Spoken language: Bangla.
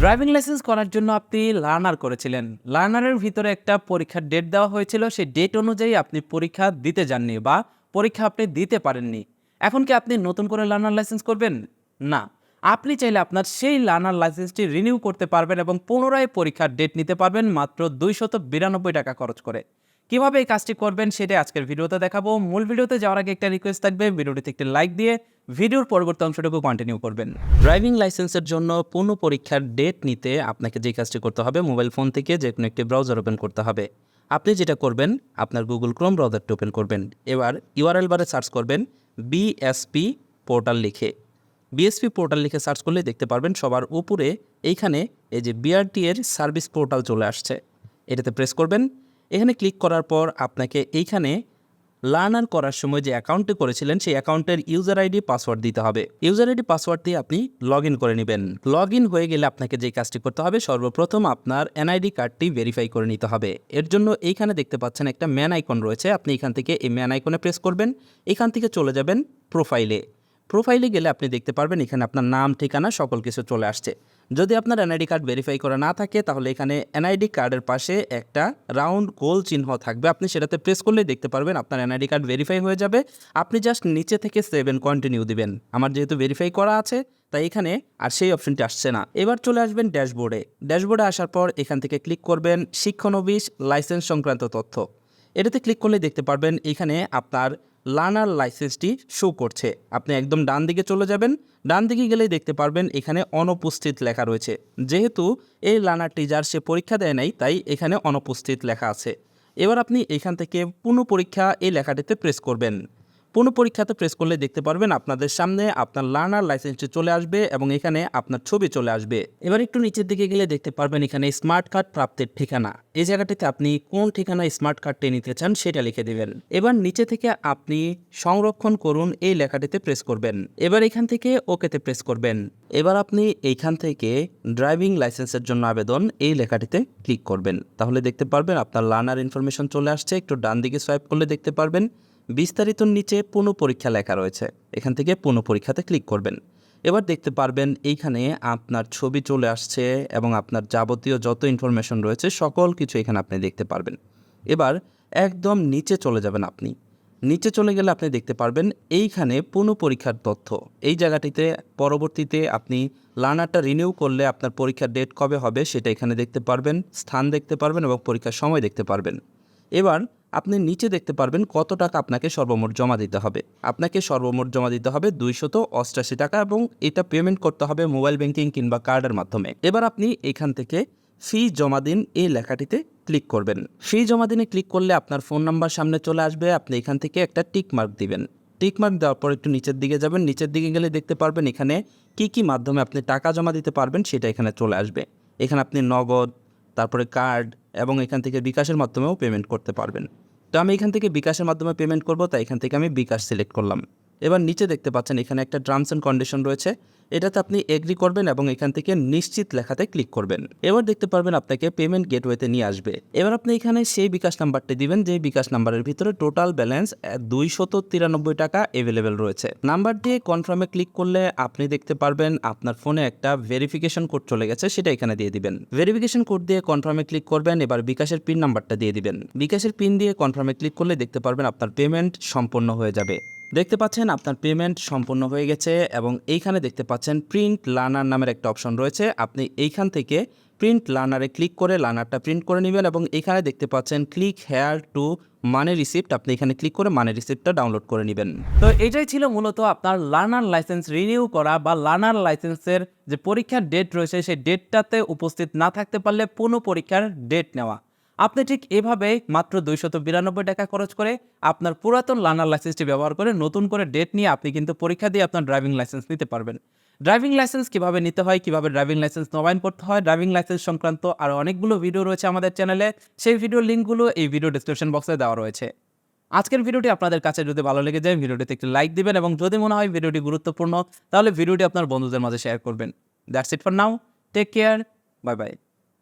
ড্রাইভিং লাইসেন্স করার জন্য আপনি লার্নার করেছিলেন। লার্নারের ভিতরে একটা পরীক্ষার ডেট দেওয়া হয়েছিল, সেই ডেট অনুযায়ী আপনি পরীক্ষা দিতে যাননি বা পরীক্ষা আপনি দিতে পারেননি। এখন কি আপনি নতুন করে লার্নার লাইসেন্স করবেন? না। আপনি চাইলে আপনার সেই লার্নার লাইসেন্সটি রিনিউ করতে পারবেন এবং পুনরায় পরীক্ষার ডেট নিতে পারবেন মাত্র দুইশত বিরানব্বই টাকা খরচ করে। কীভাবে এই কাজটি করবেন সেটাই আজকের ভিডিওতে দেখাবো। মূল ভিডিওতে যাওয়ার আগে একটা রিকোয়েস্ট থাকবে, ভিডিওটিতে একটি লাইক দিয়ে ভিডিওর পরবর্তী অংশটুকু কন্টিনিউ করবেন। ড্রাইভিং লাইসেন্সের জন্য পুনঃ পরীক্ষার ডেট নিতে আপনাকে যে কাজটি করতে হবে মোবাইল ফোন থেকে যে কোনো একটি ব্রাউজার ওপেন করতে হবে। আপনি যেটা করবেন, আপনার গুগল ক্রোম ব্রাউজারটি ওপেন করবেন। এবার ইউআরএল বারে সার্চ করবেন বিএসপি পোর্টাল লিখে। বিএসপি পোর্টাল লিখে সার্চ করলে দেখতে পারবেন সবার উপরে এইখানে এই যে বিআরটি এর সার্ভিস পোর্টাল চলে আসছে। এটাতে প্রেস করবেন। এখানে ক্লিক করার পর আপনাকে এইখানে লার্নার করার সময় যে অ্যাকাউন্টটি করেছিলেন, সেই অ্যাকাউন্টের ইউজার আইডি পাসওয়ার্ড দিতে হবে। ইউজার আইডি পাসওয়ার্ড দিয়ে আপনি লগ করে নেবেন। লগ হয়ে গেলে আপনাকে যে কাজটি করতে হবে, সর্বপ্রথম আপনার এনআইডি কার্ডটি ভেরিফাই করে নিতে হবে। এর জন্য এইখানে দেখতে পাচ্ছেন একটা ম্যান আইকন রয়েছে। আপনি এখান থেকে এই ম্যান আইকনে প্রেস করবেন। এখান থেকে চলে যাবেন প্রোফাইলে প্রোফাইলে গেলে আপনি দেখতে পারবেন এখানে আপনার নাম, ঠিকানা, সকল কিছু চলে আসছে। যদি আপনার এনআইডি কার্ড ভেরিফাই করা না থাকে, তাহলে এখানে এনআইডি কার্ডের পাশে একটা রাউন্ড গোল চিহ্ন থাকবে। আপনি সেটাতে প্রেস করলেই দেখতে পারবেন আপনার এনআইডি কার্ড ভেরিফাই হয়ে যাবে। আপনি জাস্ট নিচে থেকে সেভেন কন্টিনিউ দিবেন। আমার যেহেতু ভেরিফাই করা আছে, তাই এখানে আর সেই অপশনটি আসছে না। এবার চলে আসবেন ড্যাশবোর্ডে ড্যাশবোর্ডে আসার পর এখান থেকে ক্লিক করবেন শিক্ষানবিশ লাইসেন্স সংক্রান্ত তথ্য। এটাতে ক্লিক করলে দেখতে পারবেন এখানে আপনার লার্নার লাইসেন্সটি শো করছে। আপনি একদম ডান দিকে চলে যাবেন। ডান দিকে গেলেই দেখতে পারবেন এখানে অনুপস্থিত লেখা রয়েছে। যেহেতু এই লার্নার যার সে পরীক্ষা দেয় নাই, তাই এখানে অনুপস্থিত লেখা আছে। এবার আপনি এখান থেকে পুনঃ পরীক্ষা এই লেখাটিতে প্রেস করবেন। পুনঃ পরীক্ষাতে প্রেস করলে দেখতে পারবেন আপনাদের সামনে আপনার লার্নার লাইসেন্সটি চলে আসবে এবং এখানে আপনার ছবি চলে আসবে। এবার একটু নিচের দিকে গেলে দেখতে পারবেন এখানে স্মার্ট কার্ড প্রাপ্তির ঠিকানা। এই জায়গাটিতে আপনি কোন ঠিকানায় স্মার্ট কার্ডটি নিতে চান সেটা লিখে দেবেন। এবার নিচে থেকে আপনি সংরক্ষণ করুন এই লেখাটিতে প্রেস করবেন। এবার এখান থেকে ওকেতে প্রেস করবেন। এবার আপনি এইখান থেকে ড্রাইভিং লাইসেন্সের জন্য আবেদন এই লেখাটিতে ক্লিক করবেন। তাহলে দেখতে পারবেন আপনার লার্নার ইনফরমেশন চলে আসছে। একটু ডান দিকে সোয়াইপ করলে দেখতে পারবেন। বিস্তারিত নিচে পুনঃ পরীক্ষা লেখা রয়েছে। এখান থেকে পুনঃ পরীক্ষাতে ক্লিক করবেন। এবার দেখতে পারবেন এইখানে আপনার ছবি চলে আসছে এবং আপনার যাবতীয় যত ইনফরমেশন রয়েছে, সকল কিছু এখানে আপনি দেখতে পারবেন। এবার একদম নিচে চলে যাবেন আপনি। নিচে চলে গেলে আপনি দেখতে পারবেন এইখানে পুনঃ পরীক্ষার তথ্য। এই জায়গাটিতে পরবর্তীতে আপনি লার্নারটা রিনিউ করলে আপনার পরীক্ষার ডেট কবে হবে সেটা এখানে দেখতে পারবেন, স্থান দেখতে পারবেন এবং পরীক্ষার সময় দেখতে পারবেন। এবার আপনি নিচে দেখতে পারবেন কত টাকা আপনাকে সর্বমোট জমা দিতে হবে। আপনাকে সর্বমোট জমা দিতে হবে দুইশত অষ্টাশি টাকা এবং এটা পেমেন্ট করতে হবে মোবাইল ব্যাংকিং কিংবা কার্ডের মাধ্যমে। এবার আপনি এখান থেকে ফি জমা দিন এই লেখাটিতে ক্লিক করবেন। ফি জমা দিনে ক্লিক করলে আপনার ফোন নাম্বার সামনে চলে আসবে, আপনি এখান থেকে একটা টিক মার্ক দিবেন। টিক মার্ক দেওয়ার পর একটু নিচের দিকে যাবেন, নিচের দিকে গেলে দেখতে পারবেন এখানে কি কি মাধ্যমে আপনি টাকা জমা দিতে পারবেন সেটা এখানে চলে আসবে। এখানে আপনি নগদ তারপরে কার্ড এবং এখান থেকে বিকাশের মাধ্যমেও পেমেন্ট করতে পারবেন। তো আমি এখান থেকে বিকাশের মাধ্যমে পেমেন্ট করব, তাই এখান থেকে আমি বিকাশ সিলেক্ট করলাম। এবার নিচে দেখতে পাচ্ছেন, এখানে একটা টার্মস অ্যান্ড কন্ডিশন রয়েছে। এটাতে আপনি এগ্রি করবেন এবং এখান থেকে নিশ্চিত লেখাতে ক্লিক করবেন। এবার দেখতে পারবেন আপনাকে পেমেন্ট গেটওয়েতে নিয়ে আসবে। এবার আপনি এখানে সেই বিকাশ নাম্বারটি দিবেন যে বিকাশ নাম্বারের ভিতরে টোটাল ব্যালেন্স দুইশত তিরানব্বই টাকা অ্যাভেলেবেল রয়েছে। নাম্বার দিয়ে কনফার্মে ক্লিক করলে আপনি দেখতে পারবেন আপনার ফোনে একটা ভেরিফিকেশন কোড চলে গেছে, সেটা এখানে দিয়ে দিবেন। ভেরিফিকেশন কোড দিয়ে কনফার্মে ক্লিক করবেন, এবার বিকাশের পিন নাম্বারটা দিয়ে দিবেন। বিকাশের পিন দিয়ে কনফার্মে ক্লিক করলে দেখতে পারবেন আপনার পেমেন্ট সম্পন্ন হয়ে যাবে। দেখতে পাচ্ছেন আপনার পেমেন্ট সম্পূর্ণ হয়ে গেছে এবং এইখানে দেখতে পাচ্ছেন প্রিন্ট লার্নার নামের একটা অপশন রয়েছে। আপনি এইখান থেকে প্রিন্ট লার্নারে ক্লিক করে লার্নারটা প্রিন্ট করে নেবেন এবং এখানে দেখতে পাচ্ছেন ক্লিক হেয়ার টু মানে রিসিপ্ট আপনি এখানে ক্লিক করে মানে রিসিপ্টটা ডাউনলোড করে নেবেন। তো এটাই ছিল মূলত আপনার লার্নার লাইসেন্স রিনিউ করা বা লার্নার লাইসেন্সের যে পরীক্ষার ডেট রয়েছে, সেই ডেটটাতে উপস্থিত না থাকতে পারলে পুনঃ পরীক্ষার ডেট নেওয়া। আপনি ঠিক এভাবে মাত্র দুইশত বিরানব্বই টাকা খরচ করে আপনার পুরাতন লার্নার লাইসেন্সটি ব্যবহার করে নতুন করে ডেট নিয়ে আপনি কিন্তু পরীক্ষা দিয়ে আপনার ড্রাইভিং লাইসেন্স নিতে পারবেন। ড্রাইভিং লাইসেন্স কীভাবে নিতে হয়, কীভাবে ড্রাইভিং লাইসেন্স নবায়ন করতে হয় ড্রাইভিং লাইসেন্স সংক্রান্ত আর অনেকগুলো ভিডিও রয়েছে আমাদের চ্যানেলে সেই ভিডিওর লিঙ্কগুলো এই ভিডিও ডিসক্রিপশন বক্সে দেওয়া রয়েছে। আজকের ভিডিওটি আপনাদের কাছে যদি ভালো লেগে যায় ভিডিওটিতে একটি লাইক দিবেন এবং যদি মনে হয় ভিডিওটি গুরুত্বপূর্ণ, তাহলে ভিডিওটি আপনার বন্ধুদের মাঝে শেয়ার করবেন। That's it for now take care bye bye